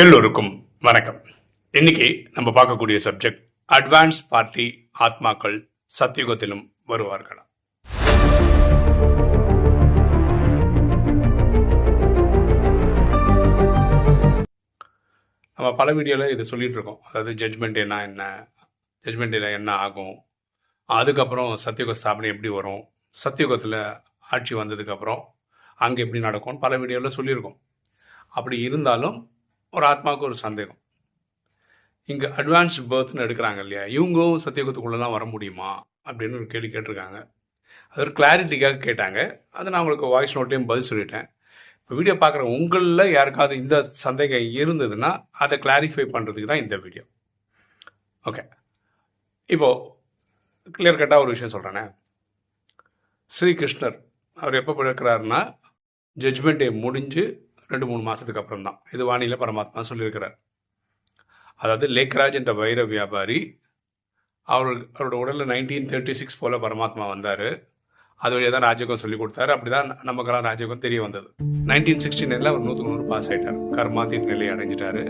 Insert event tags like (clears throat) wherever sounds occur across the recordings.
எல்லோருக்கும் வணக்கம். இன்னைக்கு நம்ம பார்க்கக்கூடிய சப்ஜெக்ட் அட்வான்ஸ் பார்ட்டி ஆத்மாக்கள் சத்தியுகத்திலும் வருவார்களா? நம்ம பல வீடியோவில் இதை சொல்லிட்டு இருக்கோம். அதாவது ஜட்ஜ்மெண்ட் என்ன? என்ன ஜட்ஜ்மெண்ட்டில் என்ன ஆகும்? அதுக்கப்புறம் சத்தியுக ஸ்தாபனை எப்படி வரும்? சத்தியுகத்தில் ஆட்சி வந்ததுக்கப்புறம் அங்கே எப்படி நடக்கும்னு பல வீடியோவில் சொல்லியிருக்கோம். அப்படி இருந்தாலும் ஒரு ஆத்மாவுக்கு ஒரு சந்தேகம். இங்கே அட்வான்ஸ் பர்த்னு எடுக்கிறாங்க இல்லையா? இவங்களும் சத்தியகுத்துக்குள்ளெல்லாம் வர முடியுமா? அப்படின்னு ஒரு கேள்வி கேட்டிருக்காங்க. அது ஒரு கிளாரிட்டிக்காக கேட்டாங்க. அதை நான் உங்களுக்கு வாய்ஸ் நோட்லேயும் பதில் சொல்லிட்டேன். இப்போ வீடியோ பார்க்குற உங்களில் யாருக்காவது இந்த சந்தேகம் இருந்ததுன்னா அதை கிளாரிஃபை பண்ணுறதுக்கு தான் இந்த வீடியோ ஓகே இப்போது கிளியர் கட்டாக ஒரு விஷயம் சொல்கிறேனே ஸ்ரீகிருஷ்ணர் அவர் எப்போ பிறக்கிறாருன்னா ஜட்ஜ்மெண்ட் டே முடிஞ்சு ரெண்டு மூணு மாதத்துக்கு அப்புறம் தான் இது வானிலை பரமாத்மா சொல்லியிருக்கிறார். அதாவது லேக்ராஜ் என்ற வைர வியாபாரி அவர் அவரோட உடலில் நைன்டீன் தேர்ட்டி சிக்ஸ் போல் பரமாத்மா வந்தார். அது வழியாக தான் ராஜயோகம் சொல்லி கொடுத்தாரு. அப்படி தான் நமக்கெல்லாம் ராஜயோகம் தெரிய வந்தது. நைன்டீன் சிக்ஸ்டி நைனில் அவர் நூற்றுக்கு நூறு பாஸ் ஆகிட்டார் கர்மாத்தீத் நிலையை அடைஞ்சிட்டாரு.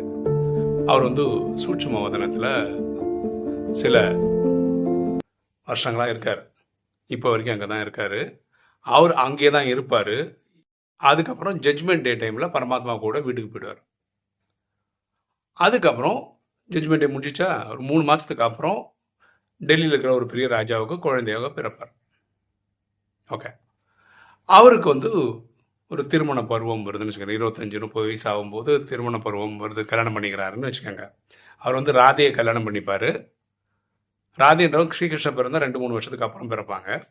அவர் வந்து சூட்சும வதனத்தில் சில வருஷங்களாக இருக்கார். இப்போ வரைக்கும் அங்கே தான் இருக்கார். அவர் அங்கே தான் இருப்பார். அதுக்கப்புறம் ஜட்ஜ்மெண்ட் டே டைமில் பரமாத்மா கூட வீட்டுக்கு போயிடுவார். அதுக்கப்புறம் ஜட்ஜ்மெண்ட் டே முடிஞ்சிச்சா ஒரு மூணு மாதத்துக்கு அப்புறம் டெல்லியில் இருக்கிற ஒரு பெரிய ராஜாவுக்கு குழந்தையாக பிறப்பார். ஓகே அவருக்கு வந்து ஒரு திருமண பருவம் வருதுன்னு வச்சுக்கோங்க. இருபத்தஞ்சு முப்பது வயசு ஆகும்போது திருமண பருவம் வருது கல்யாணம் பண்ணிக்கிறாருன்னு வச்சுக்கோங்க. அவர் வந்து ராதையை கல்யாணம் பண்ணிப்பார். ராதைன்றவங்க ஸ்ரீகிருஷ்ண பிறந்தால் ரெண்டு மூணு வருஷத்துக்கு அப்புறம் பிறப்பாங்க.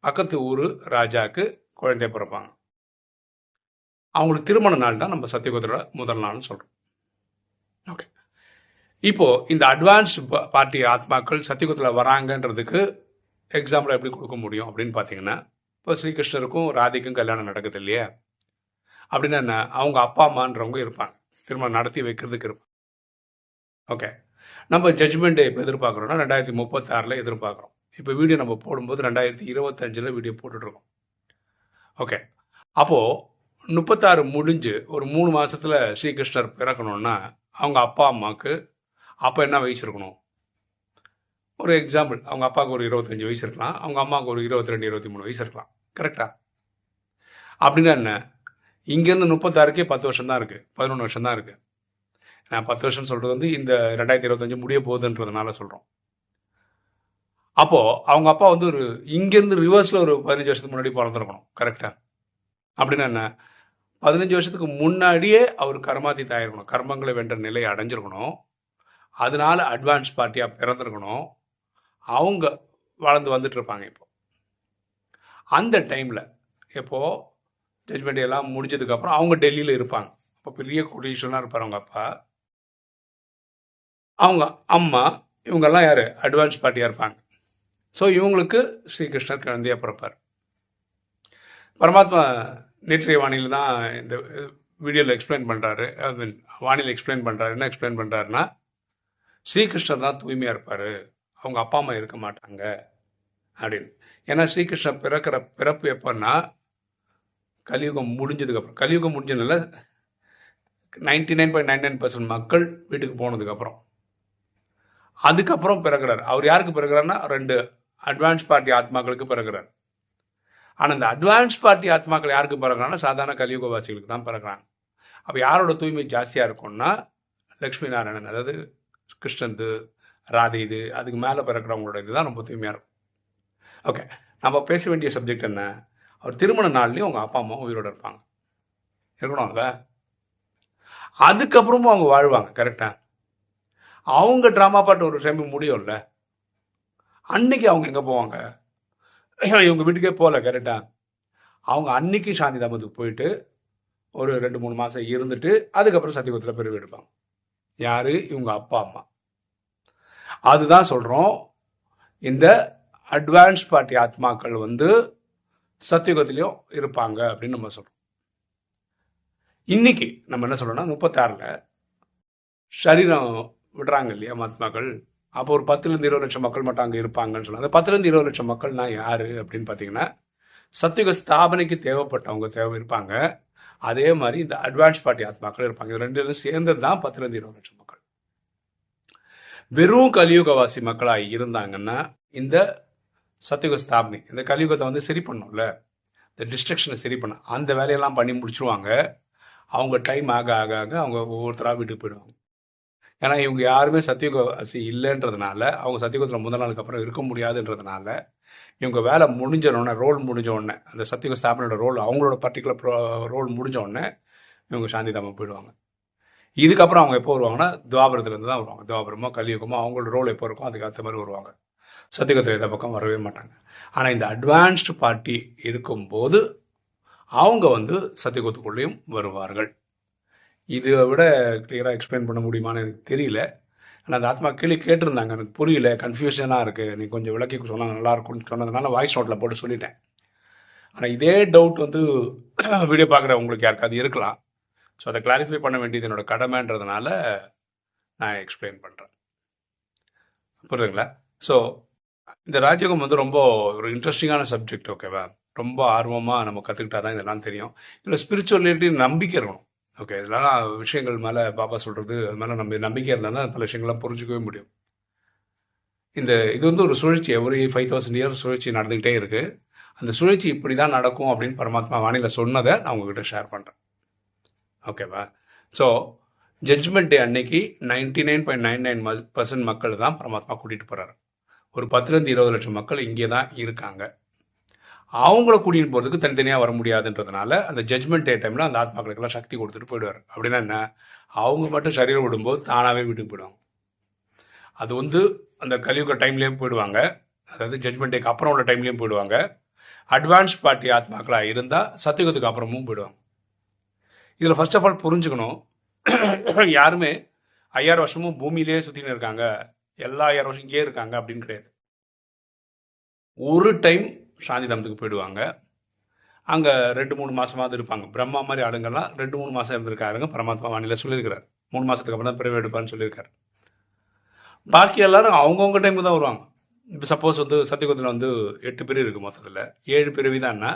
பக்கத்து ஊர் ராஜாவுக்கு குழந்தை பிறப்பாங்க. அவங்களுக்கு திருமண நாள் தான் நம்ம சத்தியகுதரோட முதல் நாள்னு சொல்கிறோம் ஓகே இப்போ இந்த அட்வான்ஸ் பார்ட்டி ஆத்மாக்கள் சத்தியகுதத்தில் வராங்கன்றதுக்கு எக்ஸாம்பிள் எப்படி கொடுக்க முடியும் அப்படின்னு பார்த்தீங்கன்னா இப்போ ஸ்ரீகிருஷ்ணருக்கும் ராதிக்கும் கல்யாணம் நடக்குது இல்லையா? அப்படின்னா என்ன? அவங்க அப்பா அம்மான்றவங்க இருப்பாங்க. திருமணம் நடத்தி வைக்கிறதுக்கு இருப்பாங்க. ஓகே நம்ம ஜட்ஜ்மெண்ட் இப்போ எதிர்பார்க்குறோம்னா ரெண்டாயிரத்தி முப்பத்தாறில் எதிர்பார்க்குறோம். இப்போ வீடியோ நம்ம போடும்போது ரெண்டாயிரத்தி இருபத்தஞ்சில் வீடியோ போட்டுட்ருக்கோம் ஓகே அப்போது முப்பத்தாறு முடிஞ்சு ஒரு மூணு மாதத்தில் ஸ்ரீகிருஷ்ணர் பிறக்கணும்னா அவங்க அப்பா அம்மாவுக்கு அப்போ என்ன வயசு இருக்கணும்? ஒரு எக்ஸாம்பிள் அவங்க அப்பாவுக்கு ஒரு இருபத்தஞ்சி வயசு இருக்கலாம் அவங்க அம்மாவுக்கு ஒரு இருபத்தி ரெண்டு இருபத்தி மூணு வயசு இருக்கலாம். கரெக்டா அப்படின்னா என்ன? இங்கேருந்து முப்பத்தாறுக்கே பத்து வருஷம் தான் இருக்குது பதினொன்று வருஷம் தான் இருக்குது நான் பத்து வருஷம் சொல்கிறது வந்து இந்த ரெண்டாயிரத்தி இருபத்தஞ்சு முடிய போகுதுன்றதுனால சொல்கிறோம் அப்போது அவங்க அப்பா வந்து ஒரு இங்கேருந்து ரிவர்ஸில் ஒரு பதினஞ்சு வருஷத்துக்கு முன்னாடி பிறந்திருக்கணும். கரெக்டாக அப்படின்னா என்ன? பதினஞ்சு வருஷத்துக்கு முன்னாடியே அவர் கர்மாத்தீத் ஆயிருக்கணும் கர்மங்களை வென்ற நிலையை அடைஞ்சிருக்கணும். அதனால அட்வான்ஸ் பார்ட்டியாக பிறந்திருக்கணும். அவங்க வளர்ந்து வந்துட்டு இருப்பாங்க இப்போ. அந்த டைமில் இப்போது ஜட்மெண்ட் எல்லாம் முடிஞ்சதுக்கப்புறம் அவங்க டெல்லியில் இருப்பாங்க. அப்போ பெரிய கொடிஷனாக இருப்பார் அவங்க அப்பா. அவங்க அம்மா இவங்கெல்லாம் யார்? அட்வான்ஸ் பார்ட்டியாக இருப்பாங்க. ஸோ இவங்களுக்கு ஸ்ரீகிருஷ்ணர் குழந்தையாக பிறப்பார். பரமாத்மா நேற்றைய வானிலை தான் இந்த வீடியோவில் எக்ஸ்பிளைன் பண்ணுறாரு ஐ மீன் வானிலை எக்ஸ்பிளைன் பண்ணுறாரு என்ன எக்ஸ்பிளைன் பண்ணுறாருன்னா ஸ்ரீகிருஷ்ணர் தான் தூய்மையாக இருப்பார். அவங்க அப்பா அம்மா இருக்க மாட்டாங்க. அப்படின்னு. ஏன்னா ஸ்ரீகிருஷ்ணர் பிறக்கிற பிறப்பு எப்போன்னா கலியுகம் முடிஞ்சதுக்கப்புறம் கலியுகம் முடிஞ்சதுனால ninety nine point nine nine percent மக்கள் வீட்டுக்கு போனதுக்கப்புறம் அதுக்கப்புறம் பிறகுறார் அவர் யாருக்கு பிறகுறாருன்னா ரெண்டு அட்வான்ஸ் பார்ட்டி ஆத்மாக்களுக்கு பிறகுறார் ஆனால் இந்த அட்வான்ஸ் பார்ட்டி ஆத்மாக்கள் யாருக்கு பிறகுறாங்கன்னா சாதாரண கலியுகவாசிகளுக்கு தான் பிறகுறாங்க அப்போ யாரோட தூய்மை ஜாஸ்தியாக இருக்கும்னா லக்ஷ்மி நாராயணன் அதாவது கிருஷ்ணந்து ராதை இது அதுக்கு மேலே பிறக்கிறவங்களோட இதுதான் ரொம்ப தூய்மையாக இருக்கும். ஓகே நம்ம பேச வேண்டிய சப்ஜெக்ட் என்ன? அவர் திருமண நாள்லேயும் அவங்க அப்பா அம்மா உயிரோடு இருப்பாங்க. இருக்கணும்ல? அதுக்கப்புறமும் அவங்க வாழ்வாங்க கரெக்டாக அவங்க ட்ராமா பாட்டு ஒரு டைம் முடியும்ல? அன்னைக்கு அவங்க எங்கே போவாங்க? (clears throat) இவங்க வீட்டுக்கே போகல கரெக்டா அவங்க அன்னைக்கு சாந்தி தாமத்துக்கு போயிட்டு ஒரு ரெண்டு மூணு மாதம் இருந்துட்டு அதுக்கப்புறம் சத்தியகுத்தில் பிரிவு எடுப்பாங்க. யார்? இவங்க அப்பா அம்மா. அதுதான் சொல்கிறோம் இந்த அட்வான்ஸ் பார்ட்டி ஆத்மாக்கள் வந்து சத்தியுகத்திலையும் இருப்பாங்க அப்படின்னு நம்ம சொல்கிறோம் இன்னைக்கு நம்ம என்ன சொல்றோம்னா முப்பத்தாறில் சரீரம் விடுறாங்க இல்லையா மகாத்மாக்கள்? அப்போ ஒரு பத்துலேருந்து இருபது லட்சம் மக்கள் மட்டும் அங்கே இருப்பாங்கன்னு சொல்லலாம் அந்த பத்துலேருந்து இருபது லட்சம் மக்கள்னா யார் அப்படின்னு பார்த்தீங்கன்னா சத்தியுக ஸ்தாபனைக்கு தேவைப்பட்டவங்க தேவை இருப்பாங்க. அதே மாதிரி இந்த அட்வான்ஸ் பார்ட்டி ஆத்மாக்கள் இருப்பாங்க. இது ரெண்டு சேர்ந்தது தான் பத்துலேருந்து இருபது லட்சம் மக்கள். வெறும் கலியுகவாசி மக்களாக இருந்தாங்கன்னா இந்த சத்தியுக ஸ்தாபனை இந்த கலியுகத்தை வந்து சரி பண்ணும்ல இந்த டிஸ்ட்ரக்ஷனை சரி பண்ண அந்த வேலையெல்லாம் பண்ணி முடிச்சுருவாங்க. அவங்க டைம் ஆக ஆக ஆக அவங்க ஒவ்வொருத்தராக வீட்டுக்கு போயிடுவாங்க. ஏன்னா இவங்க யாருமே சத்தியுகவாசி இல்லைன்றதுனால அவங்க சத்தியுகத்தில் முதல் நாளுக்கு அப்புறம் இருக்க முடியாதுன்றதுனால இவங்க வேலை முடிஞ்சோடனே ரோல் முடிஞ்ச உடனே அந்த சத்தியுக ஸ்தாபனோட ரோல் அவங்களோட பர்டிகுலர் ரோல் முடிஞ்ச உடனே இவங்க சாந்தி தாமம் போயிடுவாங்க. இதுக்கப்புறம் அவங்க எப்போ வருவாங்கன்னா துவாபரத்துலேருந்து தான் வருவாங்க. துவாபரமோ கலியுகமோ அவங்களோட ரோல் எப்போ இருக்கும் அதுக்கு ஏற்ற மாதிரி வருவாங்க. சத்தியகத்தில் எந்த பக்கம் வரவே மாட்டாங்க. ஆனால் இந்த அட்வான்ஸ்டு பார்ட்டி இருக்கும்போது அவங்க வந்து சத்தியகுத்துக்குள்ளேயும் வருவார்கள். இதை விட கிளியராக எக்ஸ்பிளைன் பண்ண முடியுமான்னு எனக்கு தெரியல. ஆனால் அந்த ஆத்மா கேள்வி கேட்டிருந்தாங்க. எனக்கு புரியல கன்ஃபியூஷனாக இருக்குது நீ கொஞ்சம் விளக்கி சொன்னால் நல்லா இருக்கும்னு சொன்னதுனால வாய்ஸ் நோட்டில் போட்டு சொல்லிட்டேன். ஆனால் இதே டவுட் வந்து (clears throat) வீடியோ பார்க்குற உங்களுக்கு யாருக்காவது இருக்கலாம். ஸோ அதை கிளாரிஃபை பண்ண வேண்டியது என்னோட கடமைன்றதுனால நான் எக்ஸ்பிளைன் பண்ணுறேன் புரியுதுங்களா? ஸோ இந்த ராஜயோகம் வந்து ரொம்ப ஒரு இன்ட்ரெஸ்டிங்கான சப்ஜெக்ட் ஓகேவா ரொம்ப ஆர்வமாக நம்ம கற்றுக்கிட்டா தான் இதெல்லாம் தெரியும். இதில் ஸ்பிரிச்சுவலிட்டி நம்பிக்கை இருக்கணும். ஓகே இதெல்லாம் விஷயங்கள் மேலே பாப்பா சொல்கிறது அது மேலே நம்ம நம்பிக்கை இருந்தால் பல விஷயங்கள்லாம் புரிஞ்சுக்கவே முடியும். இந்த இது வந்து ஒரு சுழற்சி. எவ்ரி ஃபைவ் தௌசண்ட் இயர் சுழற்சி நடந்துக்கிட்டே இருக்குது அந்த சுழற்சி இப்படி தான் நடக்கும் அப்படின்னு பரமாத்மா வானிலை சொன்னதை நான் உங்ககிட்ட ஷேர் பண்ணுறேன் ஓகேவா ஸோ ஜட்ஜ்மெண்ட் டே அன்னைக்கு ninety nine point nine nine percent மக்கள் தான் பரமாத்மா கூட்டிகிட்டு போகிறாரு ஒரு பத்துலேருந்து இருபது லட்சம் மக்கள் இங்கே தான் இருக்காங்க. அவங்கள கூட்டின்னு போகிறதுக்கு தனித்தனியாக வர முடியாதுன்றதுனால அந்த ஜட்மெண்ட் டே டைமில் அந்த ஆத்மாக்களுக்கெல்லாம் சக்தி கொடுத்துட்டு போயிடுவார். அப்படின்னா என்ன? அவங்க மட்டும் சரீரம் விடும்போது தானாகவே வீட்டுக்கு போயிடுவாங்க. அது வந்து அந்த கலியுக டைம்லேயும் போயிடுவாங்க. அதாவது ஜட்மெண்ட் டேக்கு அப்புறம் உள்ள டைம்லேயும் போயிடுவாங்க. அட்வான்ஸ் பார்ட்டி ஆத்மாக்களாக இருந்தால் சத்தியுகத்துக்கு அப்புறமும் போயிடுவாங்க. இதில் ஃபர்ஸ்ட் ஆஃப் ஆல் புரிஞ்சுக்கணும். (coughs) யாருமே ஐயாயிரம் வருஷமும் பூமியிலேயே சுற்றின்னு இருக்காங்க. எல்லா ஐயாயிரம் வருஷம் இங்கேயே இருக்காங்க அப்படின்னு கிடையாது. ஒரு டைம் சாந்தி தாமத்துக்கு போயிடுவாங்க. அங்கே ரெண்டு மூணு மாதமாவது இருப்பாங்க. பிரம்மா மாதிரி ஆளுங்கள்லாம் ரெண்டு மூணு மாதம் இருந்திருக்காருங்க. பரமாத்மா வானிலை சொல்லியிருக்கிறார். மூணு மாதத்துக்கு அப்புறம் தான் பிறவி எடுப்பான்னு சொல்லியிருக்காரு. பாக்கி எல்லாரும் அவங்கவுங்க டைமுக்கு தான் வருவாங்க. இப்போ சப்போஸ் வந்து சத்தியகுத்தில் வந்து எட்டு பிரிவு இருக்குது மொத்தத்தில். ஏழு பிரிவு தான்னா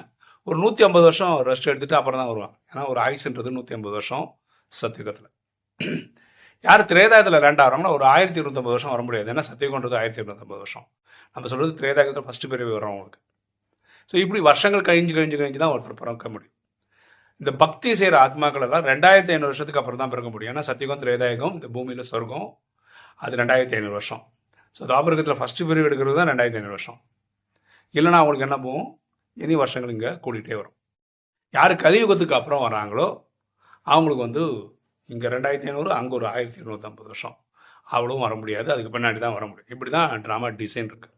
ஒரு நூற்றி ஐம்பது வருஷம் ரெஸ்ட் எடுத்துகிட்டு அப்புறம் தான் வருவாங்க. ஏன்னா ஒரு ஆயுசுன்றது நூற்றி ஐம்பது வருஷம் சத்தியுகத்தில் யார் திரேதாயத்தில் லேண்ட் ஒரு ஆயிரத்தி இருநூத்தம்பது வருஷம் வர முடியாது. ஏன்னா சத்தியகுன்றது ஆயிரத்தி இருநூத்தம்பது வருஷம். நம்ம சொல்கிறது திரேதாயத்தில் ஃபஸ்ட்டு பிரிவு வரும் அவங்களுக்கு ஸோ இப்படி வருஷங்கள் கழிஞ்சு கழிஞ்சு கழிஞ்சு தான் ஒருத்தர் பிறக்க முடியும். இந்த பக்தி செய்கிற ஆத்மாக்கள் எல்லாம் ரெண்டாயிரத்தி ஐநூறு வருஷத்துக்கு அப்புறம் தான் பிறக்க முடியும். ஏன்னா சத்தியகம் திரேதாயகம் இந்த பூமியில் சொர்க்கம் அது ரெண்டாயிரத்தி ஐநூறு வருஷம். ஸோ தாபரகத்தில் ஃபஸ்ட்டு பிரிவு எடுக்கிறது தான் ரெண்டாயிரத்தி ஐநூறு வருஷம். இல்லைனா அவங்களுக்கு என்ன போகும்? இனி வருஷங்கள் இங்கே கூட்டிகிட்டே வரும். யார் கலியுகத்துக்கு அப்புறம் வராங்களோ அவங்களுக்கு வந்து இங்கே ரெண்டாயிரத்தி ஐநூறு அங்கே ஒரு ஆயிரத்தி இருநூற்றம்பது வருஷம். அவ்வளவும் வர முடியாது. அதுக்கு பின்னாடி தான் வர முடியும். இப்படி தான் ட்ராமா டிசைன் இருக்குது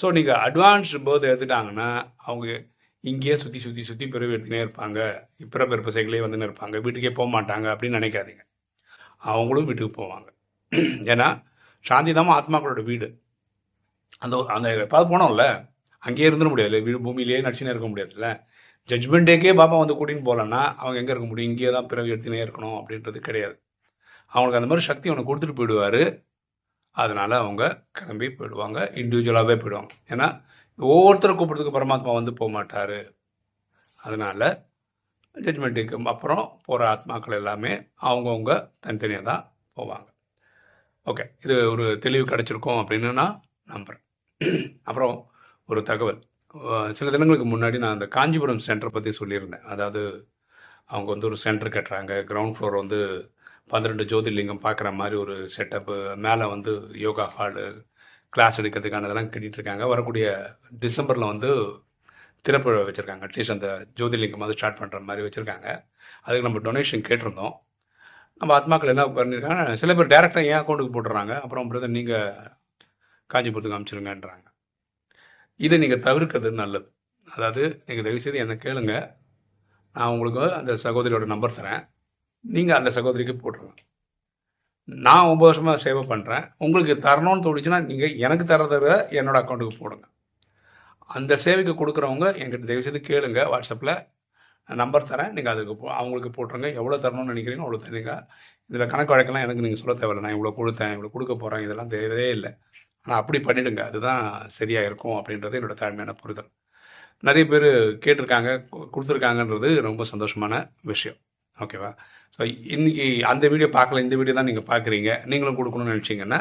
ஸோ நீங்கள் அட்வான்ஸ் பேர்த் எடுத்துட்டாங்கன்னா அவங்க இங்கேயே சுற்றி சுற்றி சுற்றி பிறவி எடுத்துனே இருப்பாங்க. பிற பிறப்பு சைக்கிளே வந்துன்னு இருப்பாங்க. வீட்டுக்கே போக மாட்டாங்க அப்படின்னு நினைக்காதீங்க. அவங்களும் வீட்டுக்கு போவாங்க. ஏன்னா சாந்தி தாம ஆத்மாக்களோட வீடு. அந்த அந்த எப்பாவது போனோம்ல அங்கேயே இருந்துட முடியாது வீடு பூமியிலேயே நடிச்சுனே இருக்க முடியாதுல்ல. ஜட்மெண்ட் டேக்கே பாப்பா வந்து கூட்டின்னு போகலன்னா அவங்க எங்கே இருக்க முடியும்? இங்கேயே தான் பிறவி எடுத்துனே இருக்கணும் அப்படின்றது கிடையாது. அவங்களுக்கு அந்த மாதிரி சக்தி அவனை கொடுத்துட்டு போயிடுவார். அதனால் அவங்க கிளம்பி போயிடுவாங்க இண்டிவிஜுவலாகவே போயிடுவாங்க. ஏன்னா ஒவ்வொருத்தரும் கூப்பிட்றதுக்கு பரமாத்மா வந்து போக மாட்டார். அதனால் ஜட்மெண்ட்டுக்கு அப்புறம் போகிற ஆத்மாக்கள் எல்லாமே அவங்கவுங்க தனித்தனியாக தான் போவாங்க. ஓகே இது ஒரு தெளிவு கிடச்சிருக்கோம் அப்படின்னு நான் நம்புகிறேன் அப்புறம் ஒரு தகவல். சில தினங்களுக்கு முன்னாடி நான் அந்த காஞ்சிபுரம் சென்டரை பற்றி சொல்லியிருந்தேன். அதாவது அவங்க வந்து ஒரு சென்டர் கட்டுறாங்க. கிரவுண்ட் ஃப்ளோர் வந்து பன்னிரெண்டு ஜோதிர்லிங்கம் பார்க்குற மாதிரி ஒரு செட்டப்பு மேலே வந்து யோகா ஹாலு கிளாஸ் எடுக்கிறதுக்கான இதெல்லாம் கட்டிகிட்டு இருக்காங்க. வரக்கூடிய டிசம்பரில் வந்து திறப்பு வச்சுருக்காங்க. அட்லீஸ்ட் அந்த ஜோதிர்லிங்கம் வந்து ஸ்டார்ட் பண்ணுற மாதிரி வச்சுருக்காங்க. அதுக்கு நம்ம டொனேஷன் கேட்டிருந்தோம். நம்ம ஆத்மாக்கள் என்ன பண்ணியிருக்காங்க சில பேர் டேரெக்டாக ஏன் அக்கௌண்ட்டுக்கு போட்டுறாங்க அப்புறம் பிரதர் நீங்கள் காஞ்சிபுரத்துக்கு அனுப்பிச்சிருங்கன்றாங்க. இதை நீங்கள் தவிர்க்கிறது நல்லது. அதாவது நீங்கள் தயவுசெய்து என்னை கேளுங்க. நான் உங்களுக்கு அந்த சகோதரியோட நம்பர் தரேன். நீங்கள் அந்த சகோதரிக்கு போட்டுருங்க. நான் ஒம்பது வருஷமாக சேவை பண்ணுறேன் உங்களுக்கு தரணும்னு தோணுச்சுன்னா நீங்கள் எனக்கு தரத என்னோட அக்கௌண்ட்டுக்கு போடுங்க. அந்த சேவைக்கு கொடுக்குறவங்க என்கிட்ட தயவுசெய்து கேளுங்க. வாட்ஸ்அப்பில் நம்பர் தரேன். நீங்கள் அதுக்கு போ அவங்களுக்கு போட்டுருங்க. எவ்வளோ தரணும்னு நினைக்கிறீங்களோ அவ்வளோ தருங்க. இதில் கணக்கு வழக்கெல்லாம் எனக்கு நீங்கள் சொல்ல தேவையில்லை. நான் இவ்வளோ கொடுத்தேன் இவ்வளோ கொடுக்க போகிறேன் இதெல்லாம் தேவையே இல்லை. ஆனால் அப்படி பண்ணிவிடுங்க அதுதான் சரியாக இருக்கும் அப்படின்றது என்னோட தாழ்மையான புரிதல். நிறைய பேர் கேட்டிருக்காங்க கொடுத்துருக்காங்கன்றது ரொம்ப சந்தோஷமான விஷயம். ஓகேவா ஸோ இன்னைக்கு அந்த வீடியோ பார்க்கல இந்த வீடியோ தான் நீங்கள் பார்க்குறீங்க. நீங்களும் கொடுக்கணும்னு நினச்சிங்கன்னா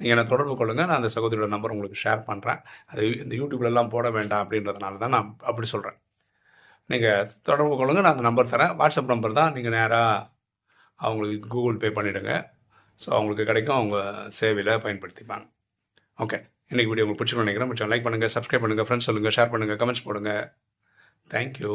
நீங்கள் என்னை தொடர்பு கொள்ளுங்கள் நான் அந்த சகோதரியோட நம்பர் உங்களுக்கு ஷேர் பண்ணுறேன் அது இந்த யூடியூப்லலாம் போட வேண்டாம் அப்படின்றதுனால தான் நான் அப்படி சொல்கிறேன் நீங்கள் தொடர்பு கொள்ளுங்கள் நான் அந்த நம்பர் தரேன். வாட்ஸ்அப் நம்பர் தான் நீங்கள் நேராக அவங்களுக்கு கூகுள் பே பண்ணிவிடுங்க ஸோ அவங்களுக்கு கிடைக்கும். அவங்க சேவையில் பயன்படுத்திப்பாங்க. ஓகே இன்றைக்கி வீடியோ உங்களுக்கு பிடிச்சிருக்கும் நினைக்கிறேன். கொஞ்சம் லைக் பண்ணுங்கள் சப்ஸ்கிரைப் பண்ணுங்கள் ஃப்ரெண்ட்ஸ் சொல்லுங்கள் ஷேர் பண்ணுங்கள் கமெண்ட்ஸ் போடுங்க. தேங்க்யூ